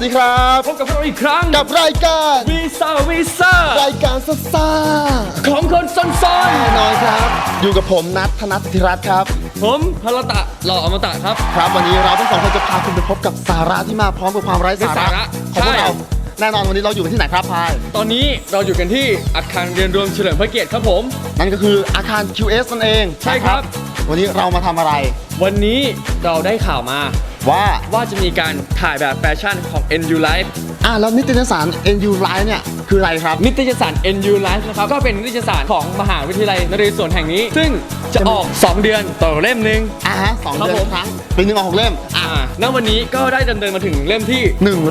วัสดีครับพบกับพวกเราอีกครั้งกับรายการวีซ่าวีซ่ารายการซ่าซ่าของคนซนซอนแน่นอนครับ อยู่กับผมนัทธนัทธิรัตน์ครับ ผมพลตะหล่ออมตะครับ ครับวันนี้เราทั้งสองคนจะพาคุณไปพบกับสาระที่มาพร้อมกับความไร้สาไร้สาระระของพวกใช่เราแน่นอนวันนี้เราอยู่กันที่ไหนครับพาย ตอนนี้เราอยู่กันที่อาคารเรียนรวมเฉลิมพระเกียรติครับผม นั่นก็คืออาคาร QS นั่นเอง ใช่ครับนะวันนี้เรามาทำอะไร วันนี้เราได้ข่าวมา ว่าว่าจะมีการถ่ายแบบแฟชั่นของ NU Life อะแล้วนิตยสาร NU Live เนี่ยคืออะไรครับ นิตยสาร NU Life นะครับก็เป็นนิตยสารของมหาวิทยาลัยนเรศวรแห่งนี้ ซึ่ง จะออก 2 เดือนต่อเล่มหนึ่งอะฮะสองครับเดือนผมครั้งปีหนึ่งออกหกเล่มอ่าณวันนี้ก็ได้ดำเนินมาถึงเล่มที่ 142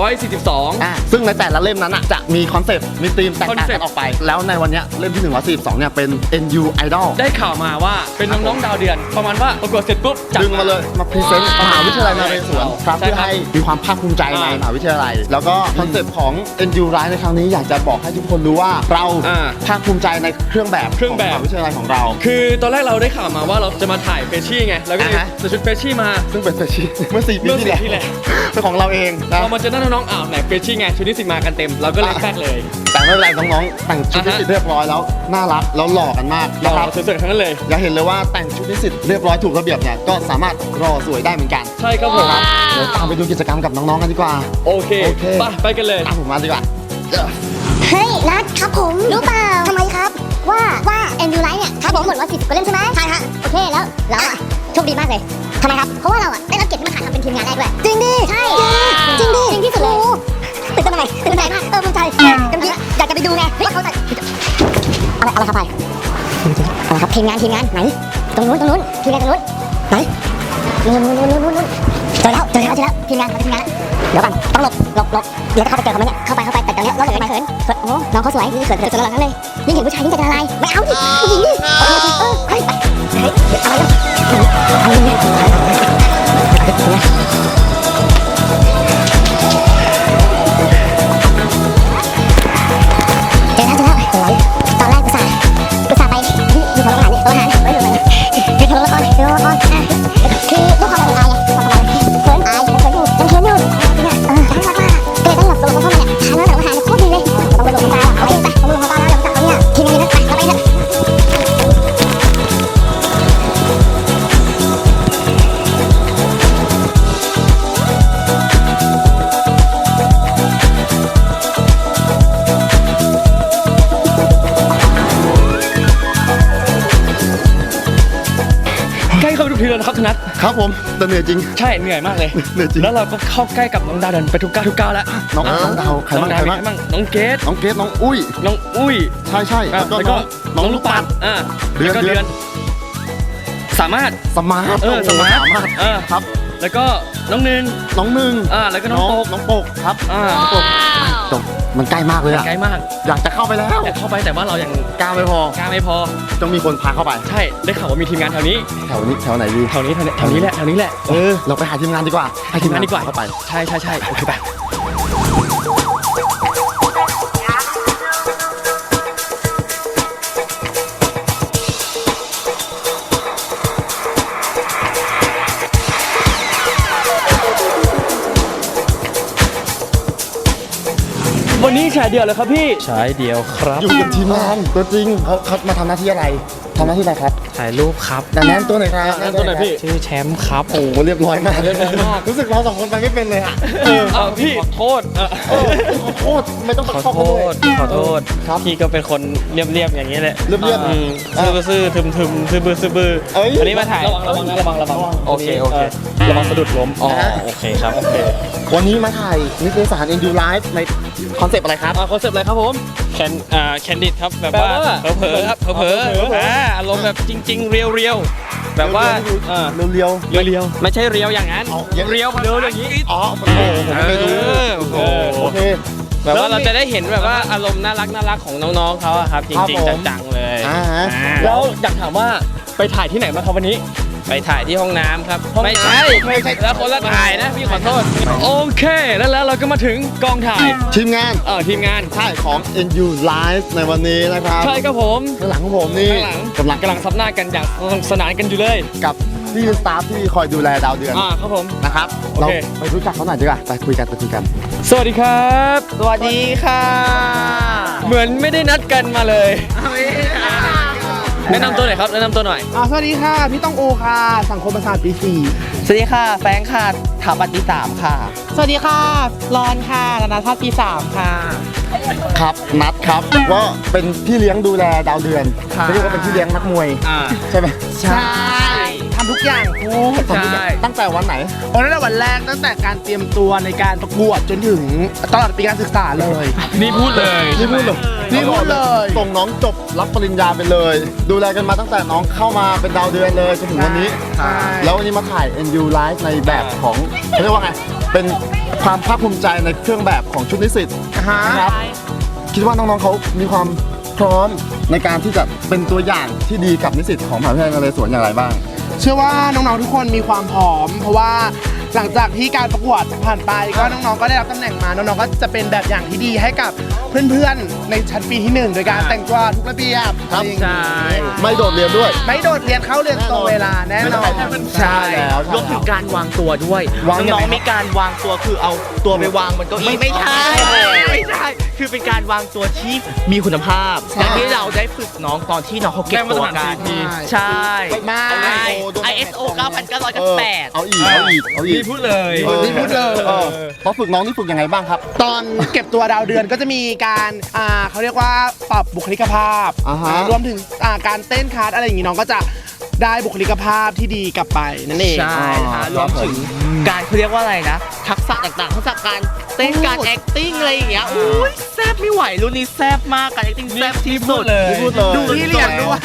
142 อะซึ่งในแต่ละเล่มนั้นอะจะมีคอนเซปต์มีธีมแตกต่างกัน concept ออกไป แล้วในวันเนี้ยเล่มที่142เนี่ยเป็น NU Idol ได้ข่าวมาว่าเป็นน้องๆดาวเดือน ประมาณว่าประกวดเสร็จปุ๊บจับ ดึงมาเลยมาพรีเซนต์มหาวิทยาลัยนเรศวรครับใช่เพื่อครับให้มีความภาคภูมิใจในอ่ามหาวิทยาลัย แล้วก็คอนเซปต์ของ NU Live ในครั้งนี้อยากจะบอกให้ทุกคนรู้ว่าเราอ่าภาคภูมิใจในเครื่องแบบเครื่องแบบขมหาวิทยาลัยของเรา คือตอนแรกเราได้ข่าวมาว่าเราจะมาถ่ายเฟชชี่ไง แล้วก็เลยอ่าฮะ ใส่ชุดเฟชชี่มาซึ่งเป็นเฟชชี่เมื่อ4ปีเมื่อที่สี่แล้วที่แล้วเป็นของเราเองนะ เรามาเจอหน้าน้องๆอ้าวไหนเฟชชี่ไงชุดนี้สิมากันเต็ม เราก็เลยแป๊กเลย แต่ไม่เป็นไรน้องๆแต่งชุดนิอ่าฮะสิตเรียบร้อยแล้วน่ารักแล้วหล่อกันมากเรานะครับสวยๆทั้งนั้นเลย อย่าเห็นเลยว่าแต่งชุดนิสิตเรียบร้อยถูกระเบียบเนี่ยก็สามารถรอสวยได้เหมือนกันใช่ครับผมครับเดี๋ยวตามไปดูกิจกรรมกับน้องๆกันดีกว่า โอเคโอเค ไปไปกันเลย ตามผมมาดีกว่า เฮ้ยนัดครับผม รู้เปล่าทำไมครับ ว่าว่าเอ็นยูไลท์เนี่ยครับผมหมดว่าสิบกว่าเล่มใช่ไหมใช่ฮะโอเคแล้วเราอะโชคดีมากเลยทำไมครับ เพราะว่าเราอะได้รับเกียรติที่มาถ่ายทำเป็นทีมงานได้ด้วยจริงดิใช่จริงดิจริงที่สุดเลยตื่นเต้นอะไรตื่นใจมากเออภูมิใจเต็มที่อยากจะไปดูไงว่าเขาจะอะไรอะไรครับไปอะไรครับทีมงานทีมงานไหนตรงนู้นตรงนู้นทีมงานตรงนู้นไหนนู้นนู้นนู้นนู้นนู้นเจอแล้วเจอแล้วเจอแล้วทีมงานเขาเป็นทีมงานเดี๋ยวก่อนต้องหลบหลบหลบ เดี๋ยวจะเข้าไปเจอเขาไหมเนี่ยเข้าไปเข้าไปแต่ตอนนี้เราเขินเขินเขินโอ้น้องเขาสวยนี่เขินเขินสวยเราทั้งเลยยิ่งเห็นผู้ชายยิ่งใจละลายไม่เอาดิผู้หญิงดิโอเคโอเคเออเฮ้ยไปเฮ้ยเดี๋ยวอะไรนะอะไรเนี่ ใกล้เข้าไปทุกทีแล้วนะครับธนัทครับผมแต่เหนื่อยจริง ใช่เหนื่อยมากเลยเหนื่อยจริง แล้วเราก็เข้าใกล้กับน้องดาวเดินไปทุกก้าวทุกก้าวแล้วน้องน้องดาวใครน้อบ้างงดาวใครมีบ้างใครบ้างน้องเกดน้องเกดน้องอุ้ย น้องอุ้ยใช่ใช่อะแล้วก็น้องน้องลูกปัดอ่าเดือนแล้วก็เดืเดืออน น สามารถ สมาร์ทเออสมาร์ทสมาร์ทเออ ครับ แล้วก็น้องหนึ่งน้องหนึ่งอ่าแล้วก็น้องโป๊กน้องโปกครับอ่า น้องโปกจบ มันใกล้มากเลยอะไกลมากอยากจะเข้าไปแล้ว อยากเข้าไปแต่ว่าเรายังกล้าไม่พอ กล้าไม่พอ ต้องมีคนพาเข้าไป ใช่ ได้ข่าวว่ามีทีมงานแถวนี้ แถวนี้แถวไหนดีแถวนี้แถวนี้แถวนี้แหละแถวนี้แหละ เออ เราไปหาทีมงานดีกว่าให้ทีมงานดีกว่า เข้าไป ใช่ใช่ใช่โอเคไป วันนี้ฉายเดียวเลยครับพี่ ฉายเดียวครับ อยู่กับทีมงานตัวจริงเขาเขามาทำหน้าที่อะไร ทำหน้าที่อะไรครับถ่ายรูปครับแต่แนะนำตัวหน่อยครับแนะนำตัวหน่อยพี่ชื่อแชมป์ครับโอ้โหเรียบร้อยมากเรียบร้อยมากรู้สึกเราสองคนไปไม่เป็นเลยอะเออเออพี่ขอโทษเออเออขอโทษไม่ต้องขอเข้าโทมาด้วยษขอโทษครับพี่ก็เป็นคนเรียบๆอย่างนี้แหละเรียบๆอืมอะซื่อๆทึมทึมๆซื่อบือซื่อบือเอ้ยวันนี้มาถ่ายระวังระวังนะระวังระวังโอเคโอเคระวังสะดุดล้มอ๋อโอเคครับโอเควันนี้มาถ่ายนิตยสาร NU Live ในคอนเซปต์อะไรครับอ่าคอนเซปต์อะไรครับผมแคนอ่าแคนดิดครับแบบแปลว่าว่าเผลอๆครับเผลอเผลอๆๆอ่าอารมณ์แบบจริง ๆ เรียวๆแบบว่าอ่าเรียวเรียว เรียวไม่ใช่เรียวอย่างนั้น อ๋ออย่าง เรียวภาษาอังกฤษๆอ๋อโอ้โหผมไม่รู้เออโอ้โหโอเค แบบว่าเราจะได้เห็นแบบว่าอารมณ์น่ารักน่ารักของน้องๆเขาอะครับจครับริงผมๆจังๆเลยอ่าฮะ อ่าๆแล้วอยากถามว่าไปถ่ายที่ไหนมาครับวันนี้ ไปถ่ายที่ห้องน้ำครับห้องน้ำไม่ใช่ ไม่ใช่แล้วคนละถ่ายนะ พี่ขอโทษ โอเค แล้วแล้วเราก็มาถึงกองถ่าย ทีมงานเออทีมงานถ่ายของ NU Live ในวันนี้นะครับใช่ครับผมข้างหลังของผมนี่ข้างหลังกำลังกำลังซับหน้ากันอย่างสนุกสนานกันอยู่เลยกับที่สตาฟที่คอยดูแลดาวเดือนอ่าครับผมนะครับโอเราเคไปรู้จักเขาหน่อยดีกว่าไปคุยกันไปคุยกัน สวัสดีครับ สวัสดีค่ะ เหมือนไม่ได้นัดกันมาเลย แนะนำตัวหน่อยครับแนะนำตัวหน่อย อ่าสวัสดีค่ะ พี่ต้องโอค่ะ สังคมศาสตร์ปีสี่สวัสดีค่ะ แฟรงค์ค่ะถาปัตติสามค่ะ สวัสดีค่ะรอนค่ะนานาชาติปีสามค่ะ ครับนัดครับว่าเป็นพี่เลี้ยงดูแลดาวเดือนค่ะ เรียกว่าเป็นพี่เลี้ยงนักมวย อ่า ใช่ไหมใช่ ทำทุกอย่างโอ้ใช่ ตั้งแต่วันไหน โอ้ตั้งแต่วันแรกตั้งแต่การเตรียมตัวในการประกวดจนถึงตลอดปีการศึกษาเลยนี่พูดเลยนี่พูดเลยนี่พูดเลยส่งน้องจบรับปริญญาไปเลย ดูแลกันมาตั้งแต่น้องเข้ามาเป็นดาวเดือนเลยจนถึงวันนี้ ใช่แล้ววันนี้มาถ่าย NU Live ในแบบของเขาเรียกว่าไง เป็นความภาคภูมิใจในเครื่องแบบของชุดนิสิตฮะนะครับ คิดว่าน้องๆเขามีความพร้อมในการที่จะเป็นตัวอย่างที่ดีกับนิสิตของมหาวิทยาลัยนเรศวรอย่างไรบ้าง เชื่อว่าน้องๆทุกคนมีความพร้อม เพราะว่า หลังจากที่การประกวดผ่านไปก็น้องๆก็ได้รับตำแหน่งมาน้องๆก็จะเป็นแบบอย่างที่ดีให้กับเพื่อนๆในชั้นปีที่หนึ่งโดยการแต่งตัวทุกระเบียบครับอะไอย่างนี้ไม่โดดเรียนด้วย ไม่โดดเรียนเข้าเรียนตรงเวลาแน่นอนใช่ แล้วรวมถึงการวางตัวด้วยวางยังไง น้องๆมีการวางตัวคือเอาตัวไปวางบนเก้าอี้ไม่ใช่ไม่ใช่ คือเป็นการวางตัวที่มีคุณภาพอย่างที่เราได้ฝึกน้องตอนที่น้องเขาเก็บตัวกันได้มาตรฐาน CP ใช่ ไม่ ISO เอ9998าอีก เอาอีก เอาอีนี่กพูดเลยออ นี่พูดเลย ออพอฝึกน้องนี่ฝึกยังไงบ้างครับ ตอนเก็บตัวดาวเดือนก็จะมีการอ่าเขาเรียกว่าปรับบุคลิกภาพอ่าฮะ รวมถึงอ่าการเต้นคาร์ดอะไรอย่างงี้น้องก็จะได้บุคลิกภาพที่ดีกลับไปนั่นเอง ใช่ค่ะรวมถึงการเขาเรียกว่าอะไรนะ ทักษะต่างๆทักษะการเต้นการ acting อะไรอย่างเงี้ยอุ้ยแซ่บไม่ไหวรุ่นนี้แซ่บมากการ acting แซ่บที่สุดเลยนี่พูดเลย ดูที่เรียนด้วย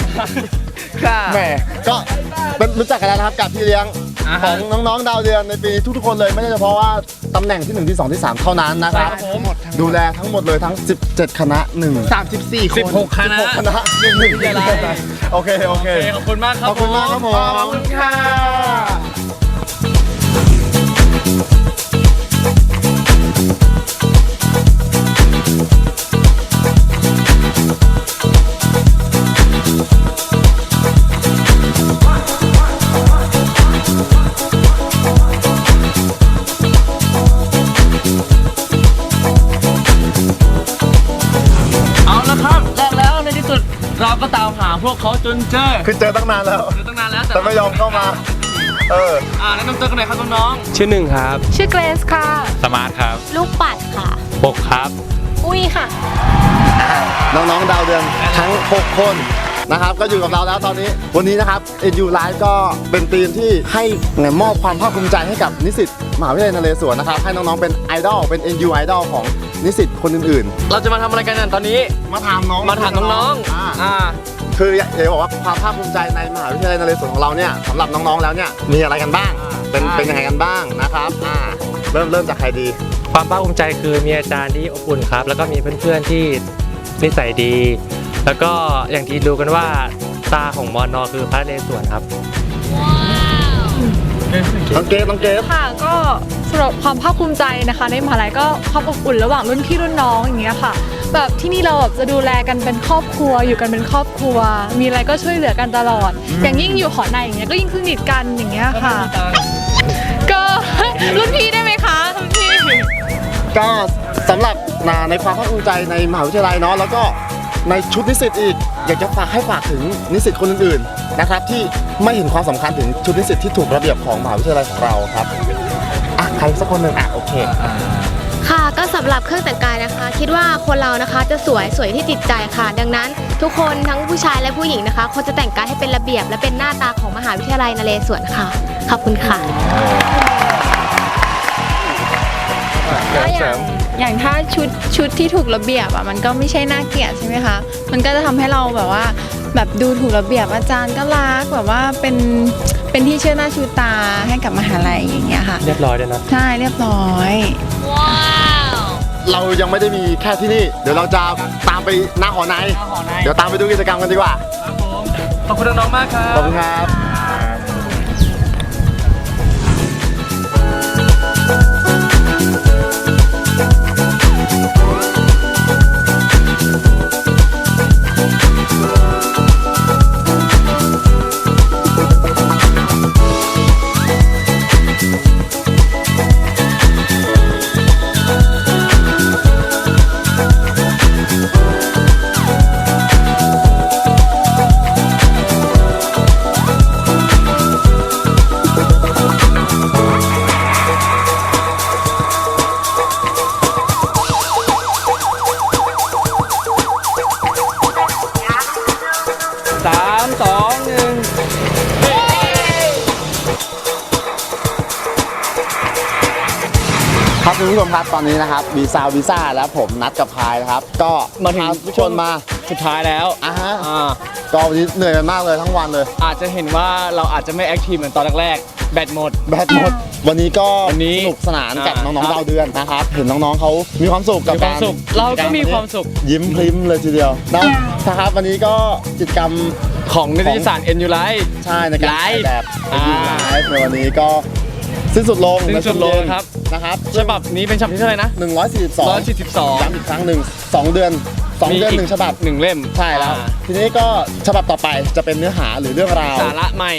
ค่ะ แหมก็เป็นรู้จักกันแล้วนะครับกับพี่เลี้ยง อ่าขฮะองน้องๆดาวเดือนในปีนี้ทุกๆคนเลยไม่ใช่เฉพาะว่าตำแหน่งที่1ที่2ที่3เท่านั้นนะครับใช่ครับผมดูแลทั้งหมดเลยทั้ง 17 คณะ1สามสิบสี่คนสิบหกคณะ คณะหนึ่งหนึ่งวิทยาลัยโอเคโอเค โอเค ขอบคุณมากครับขอบคุณมากครับผม ขอบคุณค่ะ จนเจอคือเจอตั้งนานแล้ว เจอตั้งนานแล้วแต่ไม่ยอมเข้ามา เออ อ่าแนะนำตัวกันหน่อยครับน้องชื่อหนึ่งครับ ชื่อเกรซค่ะ สมาร์ทครับลูกปัดค่ะ ปกครับ อุ้ยค่ะ น้องๆดาวเดือนทั้ง 6 คนนะครับก็อยู่กับเราแล้วตอนนี้ วันนี้นะครับ NU Live ก็เป็นทีมที่ให้เนี่ยมอบความภาคภูมิใจให้กับนิสิตมหาวิทยาลัยนเรศวรนะครับ ให้น้องๆเป็นไอดอลเป็น NU Idol ของนิสิตคนอื่นๆ เราจะมาทำอะไรกันเนี่ยตอนนี้ๆมาถามน้องมาถามน้องๆอ่าอ่า คืออยากจะบอกว่าความภาคภูมิใจในมหาวิทยาลัยนเรศวรของเราเนี่ยสำหรับน้องๆแล้วเนี่ยมีอะไรกันบ้าง เป็นใช่เป็นยังไงกันบ้างนะครับอ่าเริ่มเริ่มจากใครดี ความภาคภูมิใจคือมีอาจารย์ที่อบอุ่นครับ แล้วก็มีเพื่อนๆที่นิสัยดี แล้วก็อย่างที่รู้กันว่าตาของมอนอคือพระนเรศวรครับน้องเกฟน้องเกฟค่ะก็สำหรับความภาคภูมิใจนะคะ ในมหาลัยก็ความอบอุ่นระหว่างรุ่นพี่รุ่นน้องอย่างเงี้ยค่ะ แบบที่นี่เราแบบจะดูแลกันเป็นครอบครัว อยู่กันเป็นครอบครัว มีอะไรก็ช่วยเหลือกันตลอด อย่างยิ่งอยู่หอในอย่างเงี้ยก็ยิ่งสนิทกันอย่างเงี้ยค่ะ ก็ รุ่นพี่ได้ไหมคะรุ่นพี่ก็สำหรับนาในความภาคภูมิใจในมหาวิทยาลัยเนาะแล้วก็ในชุดนิสิตอีก อยากจะฝากให้ฝากถึงนิสิตคนอื่นๆนะครับ ที่ไม่เห็นความสำคัญถึงชุดนิสิตที่ถูกระเบียบของมหาวิทยาลัยของเราครับอะใครสักคนหนึ่งอะโอเคค่ะ ก็สำหรับเครื่องแต่งกายนะคะ คิดว่าคนเรานะคะจะสวยสวยที่จิตใจค่ะ ดังนั้นทุกคนทั้งผู้ชายและผู้หญิงนะคะควรจะแต่งกายให้เป็นระเบียบ และเป็นหน้าตาของมหาวิทยาลัยนเรศวรค่ะขอบคุณค่ะก็อย่างอย่างถ้าชุดชุดที่ถูกระเบียบอะมันก็ไม่ใช่น่าเกลียดใช่ไหมคะมันก็จะทำให้เราแบบว่าแบบดูถูกระเบียบอาจารย์ก็รักแบบว่าเป็นเป็นที่เชื่อหน้าชูตาให้กับมหาลัยอย่างเงี้ยค่ะ เรียบร้อยด้วยนะใช่เรียบร้อย เรายังไม่ได้มีแค่ที่นี่ เดี๋ยวเราจะตามไปหน้าหอในเดี๋ยวตามไปดูกิจกรรมกันดีกว่าขอบคุณน้องๆมากครัขอบบคุณครับ ครับคุณผู้ชมครับตอนนี้นะครับวีซาวีซ่าแล้วผมนัดกับพายนะครับ ก็มาถึงทุกคนมาสุดท้ายแล้วอะฮะอ่าก็วันนี้เหนื่อยกันมากเลยทั้งวันเลย อาจจะเห็นว่าเราอาจจะไม่แอคทีฟเหมือนตอนแรกๆแบตหมด แบตหมด วันนี้ก็สนุกสนานกับน้องๆดาวเดือนนะครับ เห็นน้องๆเขามีความสุขกับมีคกาวารมสุขเราก็มีความสุข ยิ้มพริ้มเลยทีเดียวนะครับวันนี้ก็กิจกรรม ของนิตยสาร N U Life ใช่ในการถ่ายไลฟ์แบบอ่า ไลฟ์ในวันนี้ก็สิ้นสุดลงสิ้นสุดลงในช่วเย็นครับนะครับฉบับนี้เป็นฉบับที่เท่าไหร่นะ 142 142 ย้ำอีกครั้งหนึ่งสองเดือนสองเดือนหนึ่งฉบับหนึ่งเล่มใช่แล้ว อ่าทีนี้ก็ฉบับต่อไปจะเป็นเนื้อหาหรือเรื่องราว สาระใหม่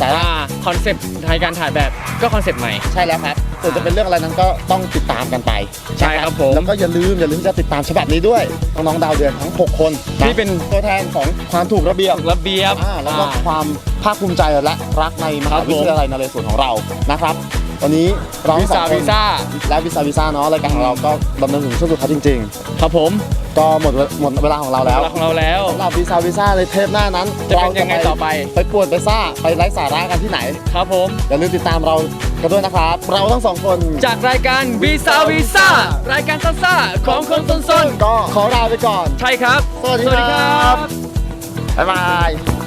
สาระ คอนเซปต์ในการถ่ายแบบก็คอนเซปต์ใหม่ ใช่แล้วครับ ส่วนจะเป็นเรื่องอะไรนั้นก็ต้องติดตามกันไปใช่ครับผม แล้วก็อย่าลืมอย่าลืมจะติดตามฉบับนี้ด้วยน้องๆดาวเดือนทั้ง 6 คนนะที่เป็นตัวแทนของความถูกระเบียบ ระเบียบ อ่าแล้วก็อ่าความภาคภูมิใจและรักในมครัหาบผม วิทยาลัยนเรศวรของเรานะครับ วันนี้เราวีสอซ่างคนวีซ่าและวิซาวิซ่าเนาะรายการของเราก็ดำเนินถึงช่วงสุดท้ายจริงครับผมๆ ก็หมดเวหมดเวลาของเราแล้วเวลาของเราแล้ว สำหรับวิซาวิซ่าในเทปหน้านั้นจะเป็นยังไงต่อไป ไปปวดไปซ่าไปไร้สาระกันที่ไหน ครับผม อย่าลืมติดตามเรากันด้วยนะครับ เราทั้งสองคนจากรายการวีซ่าวีซ่ารายการซ่าๆของคนซนก็ขอลาไปก่อนๆใช่ครับ สวัสดีครับ บ๊ายบาย